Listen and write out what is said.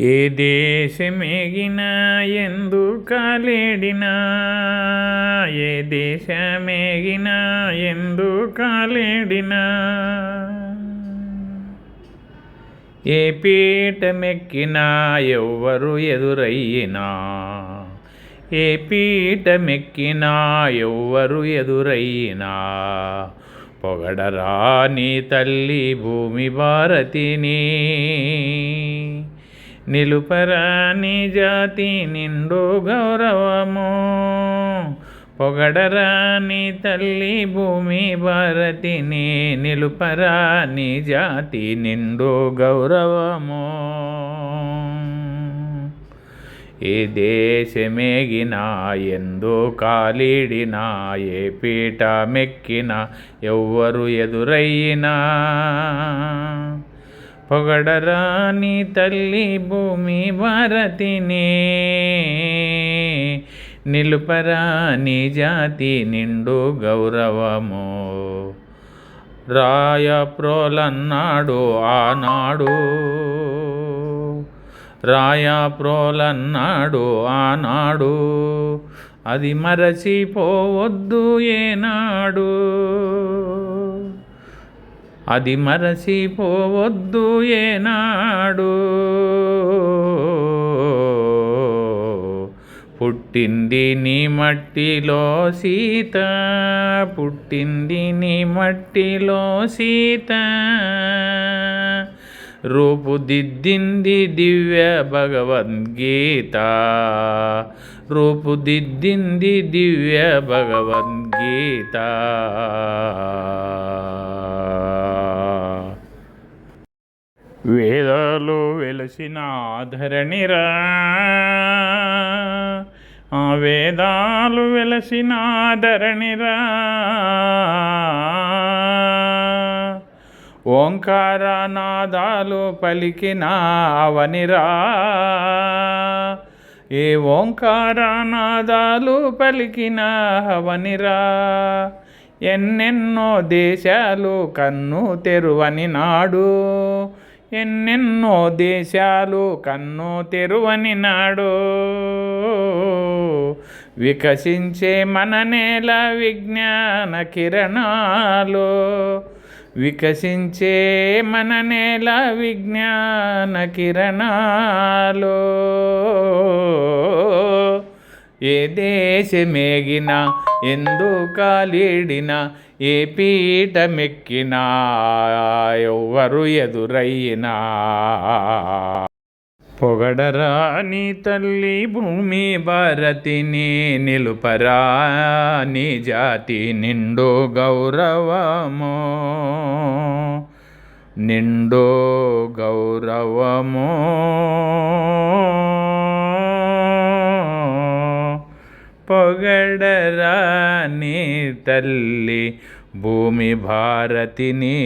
ఏ దేశమేగినా ఎందు కాలేడినా? ఏ దేశమేగినా ఎందు కాలేడినా? ఏ పీఠమెక్కినా ఎవ్వరు ఎదురయ్యినా ఏ పీఠమెక్కినా ఎవ్వరు ఎదురయ్యినా పొగడరా నీ తల్లి భూమి భారతిని నిలుపరా నీ జాతి నిండు గౌరవము. పొగడరా నీ తల్లి భూమి భారతిని నిలుపరా నీ జాతి నిండు గౌరవము. ఏ దేశమేగినా ఎందు కాలిడినా ఏ పీట మెక్కినా ఎవ్వరు ఎదురయ్యినా పొగడరాని తల్లి భూమి భారతిని నిలుపరాని జాతి నిండు గౌరవము. రాయ ప్రోలన్నాడు ఆనాడు. రాయ ప్రోలన్నాడు ఆనాడు. అది మరచిపోవద్దు ఏనాడు. అది మరసిపోవద్దు ఏనాడు. పుట్టింది నీ మట్టిలో సీత పుట్టింది నీ మట్టిలో సీత. రూపుదిద్దింది దివ్య భగవద్గీత రూపుదిద్దింది దివ్య భగవద్గీత. వేదాలు వెలసిన ఆధరణిరా ఆ వేదాలు వెలసిన ఆధరణిరా ఓంకారనాదాలు పలికిన అవనిరా. ఏ ఓంకారనాదాలు పలికిన అవనిరా. ఎన్నెన్నో దేశాలు కన్ను తెరువని నాడు ఎన్నెన్నో దేశాలు కన్ను తెరువని నాడు. వికసించే మన నేల విజ్ఞాన కిరణాలు. వికసించే మన నేల విజ్ఞాన కిరణాలు. ఏ దేశమేగిన ఎందు కాలిడిన ఏ పీఠమెక్కినా ఎవ్వరు ఎదురయ్యినా పొగడరాని తల్లి భూమి భారతిని నిలుపరా నీ జాతి నిండు గౌరవము. నిండు గౌరవము. నీ తల్లి భూమి భారతిని